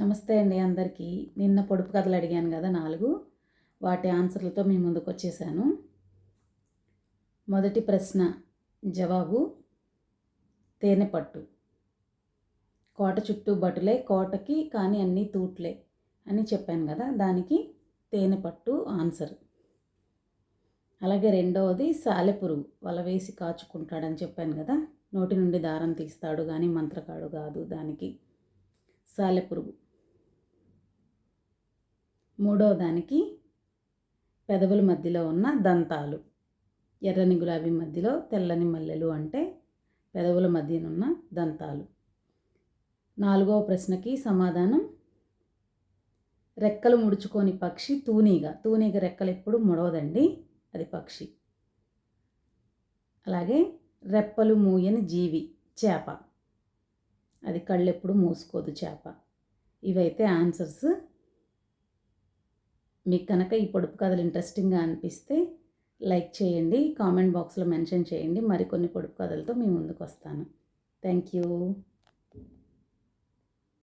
నమస్తే అండి అందరికీ. నిన్న పొడుపు కథలు అడిగాను కదా నాలుగు. వాటి ఆన్సర్లతో మీ ముందుకు వచ్చేసాను. మొదటి ప్రశ్న జవాబు తేనె పట్టు. కోట చుట్టూ బటులే కోటకి కానీ అన్నీ తూట్లే అని చెప్పాను కదా దానికి తేనె పట్టు ఆన్సర్. అలాగే రెండవది సాలెపురుగు వల వేసి కాచుకుంటాడని చెప్పాను కదా నోటి నుండి దారం తీస్తాడు కానీ మంత్రకాడు కాదు దానికి. సాలెపురుగు మూడవ దానికి పెదవుల మధ్యలో ఉన్న దంతాలు. ఎర్రని గులాబీ మధ్యలో తెల్లని మల్లెలు అంటే పెదవుల మధ్యనున్న దంతాలు. నాలుగవ ప్రశ్నకి సమాధానం రెక్కలు ముడుచుకొని పక్షి తూనీగ. తూనీగ రెక్కలు ఎప్పుడు ముడవదండి? అది పక్షి. అలాగే రెప్పలు మూయని జీవి చేప. అది కళ్ళెప్పుడు మూసుకోదు చేప. ఇవైతే ఆన్సర్స్ మీకు కనుక ఈ పొడుపు కథలు ఇంట్రెస్టింగ్గా అనిపిస్తే లైక్ చేయండి కామెంట్ బాక్స్లో మెన్షన్ చేయండి. మరికొన్ని పొడుపు కథలతో మీ ముందుకు వస్తాను థ్యాంక్ యూ